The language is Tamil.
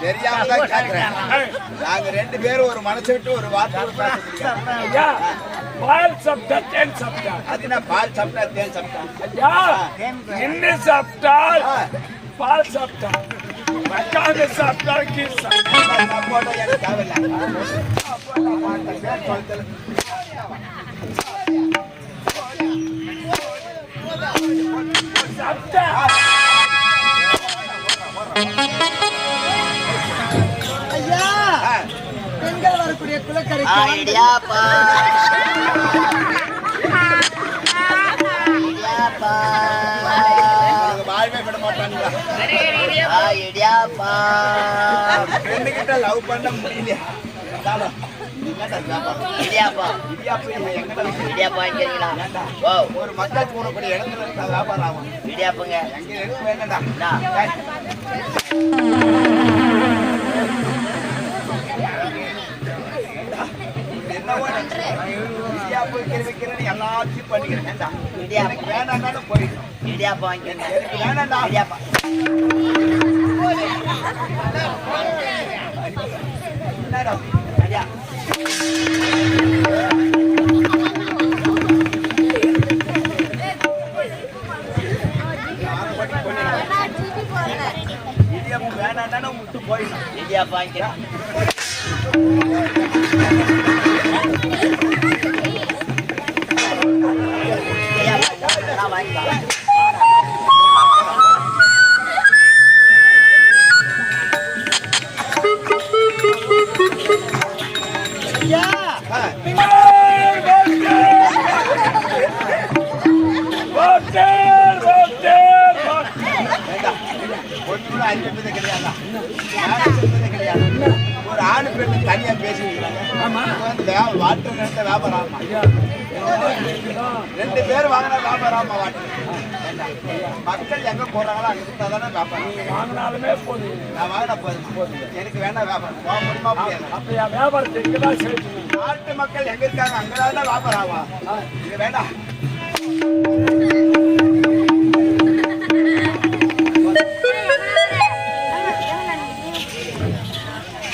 தெரியாம தான் கேக்குறேன். நாங்க ரெண்டு பேரும் ஒரு மனசு விட்டு ஒரு வார்த்தை பால் சாப்பிட்டா தேன் சாப்பிட்டா? அது என்ன பால் சாப்பிட்டா தேன் சாப்பிட்டா? ஐயா என்ன சாப்பிட்டால் பால் சாப்பிட்டா? மக்காங்க சாப்பிட்டா கீழ் சாப்பிட்டா? சப்போட்டா எனக்கு தேவையில்லை. பெண்கள் வரக்கூடிய இடியாப்பா. இடியாப்பா. எனக்கு வாழ்வே விட மாட்டாங்களா ஆ, இடியாப்பா. பெண்ணுகிட்ட லவ் பண்ண முடியல? இடியாப்பா? இடியாப்பா வாங்கிக்கிறீங்களா ஒரு மக்கள் போடக்கூடிய இடத்துல இருந்தா வியாபாரம் ஆகும். இடியாப்பங்க. எங்க வைக்கிற வைக்கிறேன்னு எல்லாத்தையும் பண்ணிக்கிறேன்? இடியாப்பம். எனக்கு வேணாம்னாலும் போயிடும் இடியாப்பா வாங்கிக்கிறீங்க எனக்கு வேணாம்டா இடியாப்பா என்னடா? இடியாப்பம் விட்டு போயிடும் வாங்கிக்கிறேன். ஐயா ஆ, ஹோட்டல் ஹோட்டல் வேண்டாம். ஒண்ணு கூட அறிவிப்பதே கிடையாதா? யாரும் சொல்வதே கிடையாது. ஒரு ஆணு பெண்ணு தனியா பேசிக்கிறாங்க வாட்டர் நிறுத்த வியாபாரம்? ரெண்டு பேர் வாங்கினா வியாபாரம் வாட்டர்? மக்கள் எங்க போறாங்களோ அங்க இருந்தா தானே வியாபாரம். வாங்கினாலுமே போதும். நான் வாங்கினா போதும். எனக்கு வேண்டாம் வியாபாரம். போக முடியுமா முடியாது. அப்ப என் வியாபாரத்தை நாட்டு மக்கள் எங்க இருக்காங்க அங்கதான் வியாபாரம் ஆகும். இது வேண்டாம்